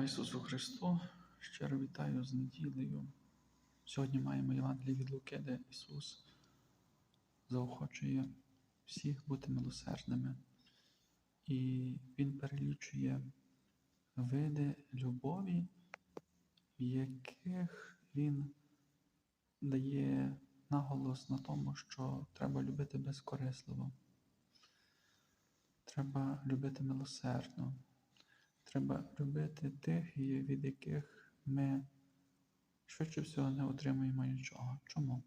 Слава Ісусу Христу! Щиро вітаю з неділею. Сьогодні маємо Євангеліє від Луки, де Ісус заохочує всіх бути милосердними. І Він перелічує види любові, в яких Він дає наголос на тому, що треба любити безкорисливо. Треба любити милосердно. Треба любити тих, від яких ми швидше всього не отримуємо нічого. Чому?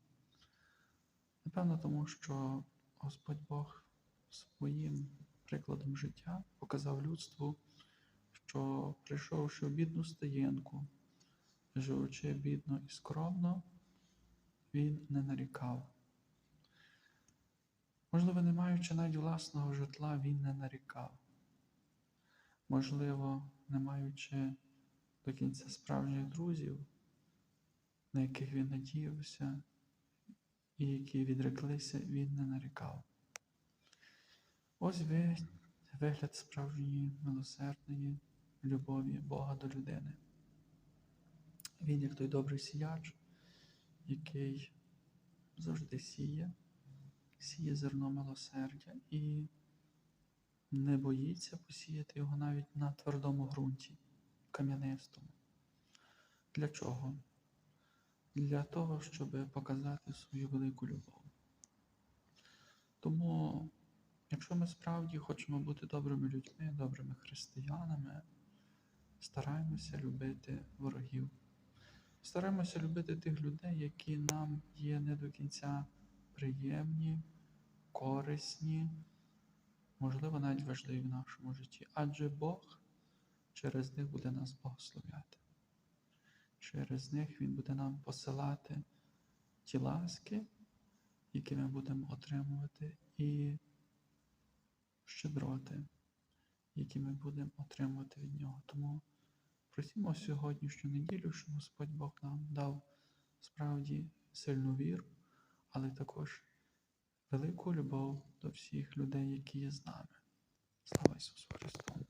Напевно, тому що Господь Бог своїм прикладом життя показав людству, що прийшовши в бідну стаєнку, живучи бідно і скромно, він не нарікав. Можливо, не маючи навіть власного житла, він не нарікав. Можливо, не маючи до кінця справжніх друзів, на яких він надіявся, і які відреклися, він не нарікав. Ось ви, вигляд справжньої милосердної любові Бога до людини. Він, як той добрий сіяч, який завжди сіє, сіє зерно милосердя і не боїться посіяти його навіть на твердому ґрунті, кам'янистому. Для чого? Для того, щоб показати свою велику любов. Тому, якщо ми справді хочемо бути добрими людьми, добрими християнами, стараємося любити ворогів. Стараємося любити тих людей, які нам є не до кінця приємні, корисні можливо, навіть важливі в нашому житті, адже Бог через них буде нас благословляти. Через них Він буде нам посилати ті ласки, які ми будемо отримувати, і щедроти, які ми будемо отримувати від Нього. Тому просимо сьогоднішню неділю, щоб Господь Бог нам дав справді сильну віру, але також велику любов всіх людей, які є з нами. Слава Ісусу Христу!